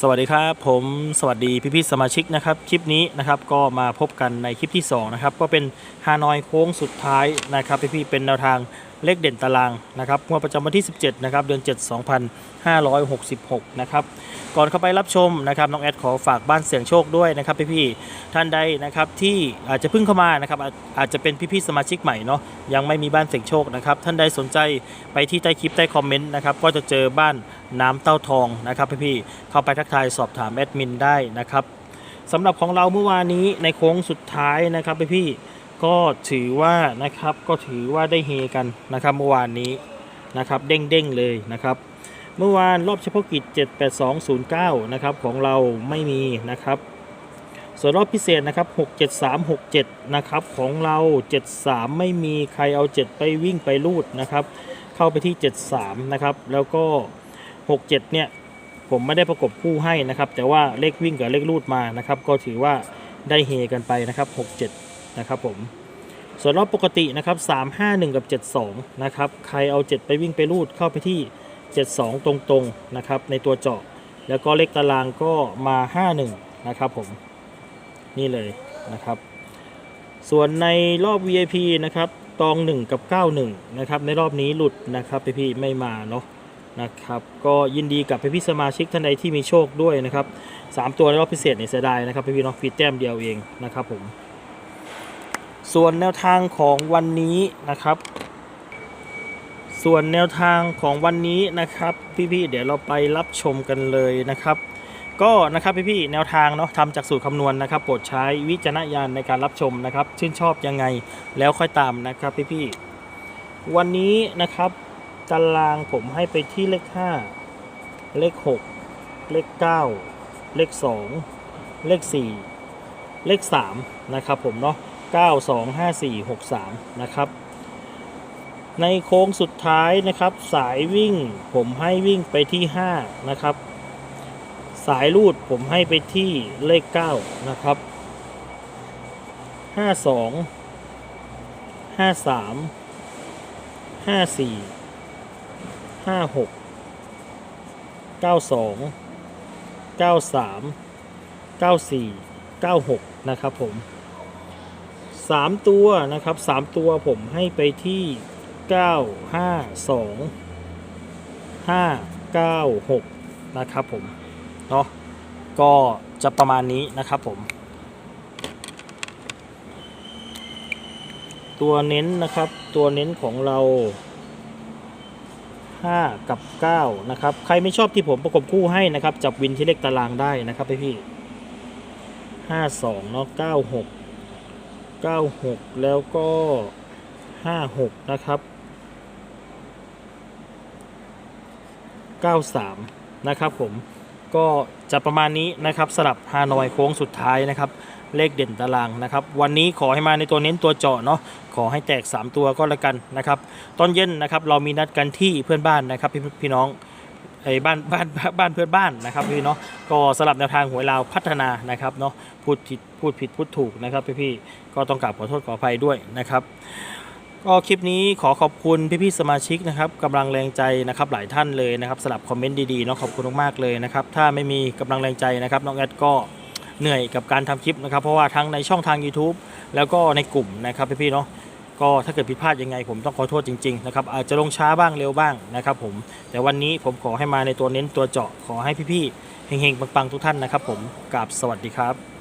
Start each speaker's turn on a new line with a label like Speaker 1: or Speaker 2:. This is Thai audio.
Speaker 1: สวัสดีครับผมสวัสดีพี่พี่สมาชิกนะครับคลิปนี้นะครับก็มาพบกันในคลิปที่2นะครับก็เป็นฮานอยโค้งสุดท้ายนะครับพี่ๆเป็นแนวทาง เลขเด่นตารางนะครับงวดประจำวันที่ 17 นะครับ เดือน 7 2566 นะครับ ก่อนเข้าไปรับชมนะครับน้องแอดขอฝากบ้านเสียงโชคด้วยนะครับพี่ๆท่านใดนะครับที่อาจจะเพิ่งเข้ามานะครับอาจอาจจะเป็นพี่ๆสมาชิกใหม่เนาะยังไม่มีบ้านเสียงโชคนะครับท่านใดสนใจไปที่ใต้คลิปใต้คอมเมนต์นะครับก็จะเจอบ้านน้ำเต้าทองนะครับพี่ๆเข้าไปทักทายสอบถามแอดมินได้นะครับสำหรับของเราเมื่อวานนี้ในโค้งสุดท้ายนะครับพี่ๆ ก็ถือว่านะครับก็ถือว่าได้เฮกันนะครับเมื่อวานนี้นะครับเด้งๆเลยนะครับ เมื่อวานรอบเฉพาะกิจ 78209 นะครับของเราไม่มีนะครับ ส่วนรอบพิเศษนะครับ 67367 นะครับของเรา 73 ไม่มีใครเอา 7 ไปวิ่งไปรูดนะครับ เข้าไปที่ 73 นะครับ แล้วก็ 67 เนี่ยผมไม่ได้ประกบคู่ให้นะครับ แต่ว่าเลขวิ่งกับเลขรูดมานะครับ ก็ถือว่าได้เฮกันไปนะครับ 67 นะครับผม ส่วนรอบปกตินะครับ351 กับ 72 นะครับ ใครเอา 7 ไปวิ่งไปรูดเข้าไปที่ 72 ตรงๆ นะครับ ในตัวเจาะ แล้วก็เลขตารางก็มา 51 นะครับผม นี่เลยนะครับ ส่วนในรอบ VIP นะครับ ตอง 1 กับ 91 นะครับ ในรอบนี้หลุดนะครับพี่ๆไม่มาเนาะ นะครับ ก็ยินดีกับพี่ๆสมาชิกท่านใดที่มีโชคด้วยนะครับ 3 ตัวในรอบพิเศษเนี่ยเสียดายนะครับพี่ๆเนาะฟีดแต้มเดียวเองนะครับผม ส่วนแนวทางของวันนี้นะครับ ส่วนแนวทางของวันนี้นะครับ พี่ๆเดี๋ยวเราไปรับชมกันเลยนะครับ ก็นะครับพี่ๆแนวทางเนาะทำจากสูตรคำนวณนะครับโปรดใช้วิจารณญาณในการรับชมนะครับ ชื่นชอบยังไงแล้วค่อยตามนะครับพี่ๆวันนี้นะครับตารางผมให้ไปที่เลข 5 เลข 6 เลข 9 เลข 2 เลข 4 เลข 3 นะครับผมเนาะ 9 2 5 4 6 3 นะครับ ในโค้งสุดท้ายนะครับ สายวิ่งผมให้วิ่งไปที่ 5 นะครับ สายรูดผมให้ไปที่เลข 9 นะครับ 52 53 54 56 92 93 94 96 นะครับผม 3ตัวนะครับ3ตัวผมให้ไปที่9 5 2 5 9 6นะครับผมเนาะก็จะประมาณนี้นะครับผม ตัวเน้นนะครับตัวเน้นของเรา 5 กับ 9 นะครับ ใครไม่ชอบที่ผมประกบคู่ให้นะครับ จับวินที่เลขตารางได้นะครับพี่พี่ห้าสองเนาะเก้าหกเก้าหกแล้วก็ห้าหกนะครับเก้าสามนะครับผม ก็จะประมาณนี้นะครับสลับฮานอยโค้งสุดท้ายนะครับ เลขเด่นตารางนะครับ วันนี้ขอให้มาในตัวเน้นตัวเจาะเนาะขอให้แตก 3 ตัวก็แล้วกันนะครับ ตอนเย็นนะครับเรามีนัดกันที่เพื่อนบ้านนะครับพี่พี่น้อง ไอ้บ้านบ้านบ้านเพื่อนบ้านนะครับพี่เนาะก็สลับแนวทางหวยลาวพัฒนานะครับเนาะพูดผิดพูดผิดพูดถูกนะครับพี่พี่ๆก็ต้องกราบขอโทษขออภัยด้วยนะครับก็คลิปนี้ขอขอบคุณพี่ๆสมาชิกนะครับกำลังแรงใจนะครับหลายท่านเลยนะครับสลับคอมเมนต์ดีๆเนาะขอบคุณมากๆเลยนะครับถ้าไม่มีกำลังแรงใจนะครับน้องแอดก็เหนื่อยกับการทำคลิปนะครับเพราะว่าทั้งในช่องทาง YouTube แล้วก็ในกลุ่มนะครับพี่ๆเนาะ ก็ถ้าเกิดผิดพลาดยังไง ผมต้องขอโทษจริงๆนะครับอาจจะลงช้าบ้างเร็วบ้างนะครับผมแต่วันนี้ผมขอให้มาในตัวเน้นตัวเจาะขอให้พี่ๆเฮงๆปังๆทุกท่านนะครับ ผมกราบสวัสดีครับ